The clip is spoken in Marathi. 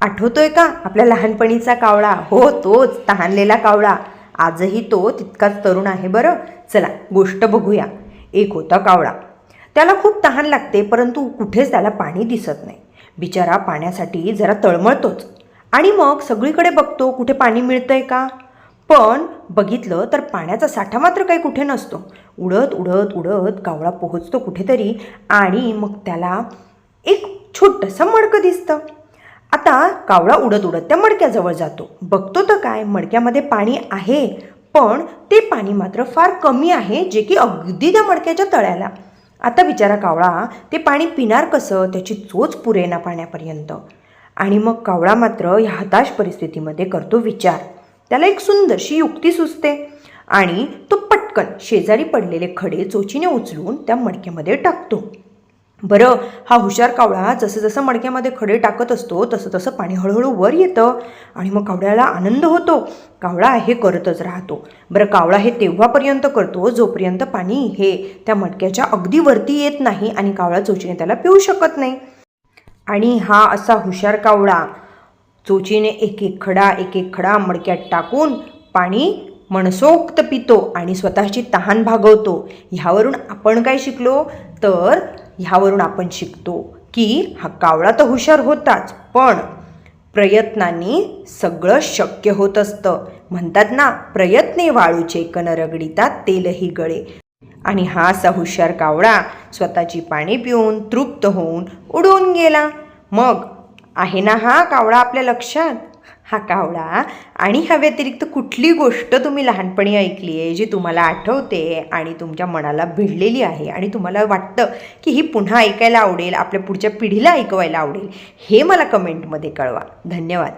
आठवतोय का? आपल्या लहानपणीचा कावळा. हो तोच. तहानलेला कावळा. आजही तो तितकाच तरुण आहे बरं? चला गोष्ट बघूया. एक होता कावळा. त्याला खूप तहान लागते परंतु कुठेच त्याला पाणी दिसत नाही. बिचारा पाण्यासाठी जरा तळमळतोच. आणि मग सगळीकडे बघतो कुठे पाणी मिळतंय का? पण बघितलं तर पाण्याचा साठा मात्र काही कुठे नसतो. उडत उडत उडत कावळा पोहोचतो कुठेतरी आणि मग त्याला एक छोटंसं मडकं दिसतं. आता कावळा उडत उडत त्या मडक्याजवळ जातो. बघतो तर काय मडक्यामध्ये पाणी आहे पण ते पाणी मात्र फार कमी आहे जे की अगदी त्या मडक्याच्या तळ्याला. आता बिचारा कावळा ते पाणी पिणार कसं? त्याची चोच पुरेना पाण्यापर्यंत. आणि मग कावळा मात्र ह्या हताश परिस्थितीमध्ये करतो विचार. त्याला एक सुंदरशी युक्ती सुचते. आणि तो पटकन शेजारी पडलेले खडे चोचीने उचलून त्या मडक्यामध्ये टाकतो. बरं हा हुशार कावळा जसं जसं मडक्यामध्ये खडे टाकत असतो तसं तसं पाणी हळूहळू वर येतं आणि मग कावळ्याला आनंद होतो. कावळा हे करतच राहतो. बरं कावळा हे तेव्हापर्यंत करतो जोपर्यंत पाणी हे त्या मडक्याच्या अगदी वरती येत नाही आणि कावळा चोचीने त्याला पिऊ शकत नाही. आणि हा असा हुशार कावळा चोचीने एक एक खडा एक एक खडा मडक्यात टाकून पाणी मनसोक्त पितो आणि स्वतःची तहान भागवतो. ह्यावरून आपण काय शिकलो? तर ह्यावरून आपण शिकतो की हा कावळा तर हुशार होताच पण प्रयत्नांनी सगळं शक्य होत असतं. म्हणतात ना प्रयत्ने वाळूचे कन रगडिता तेलही गळे. आणि हा असा हुशार कावळा स्वतःची पाणी पिऊन तृप्त होऊन उडून गेला. मग आहे ना हा कावळा आपल्या लक्षात? हा कावळा. आणि ह्या व्यतिरिक्त कुठली गोष्ट तुम्ही लहानपणी ऐकली आहे जी तुम्हाला आठवते आणि तुमच्या मनाला भिडलेली आहे आणि तुम्हाला वाटतं की ही पुन्हा ऐकायला आवडेल आपल्या पुढच्या पिढीला ऐकवायला आवडेल हे मला कमेंटमध्ये कळवा. धन्यवाद.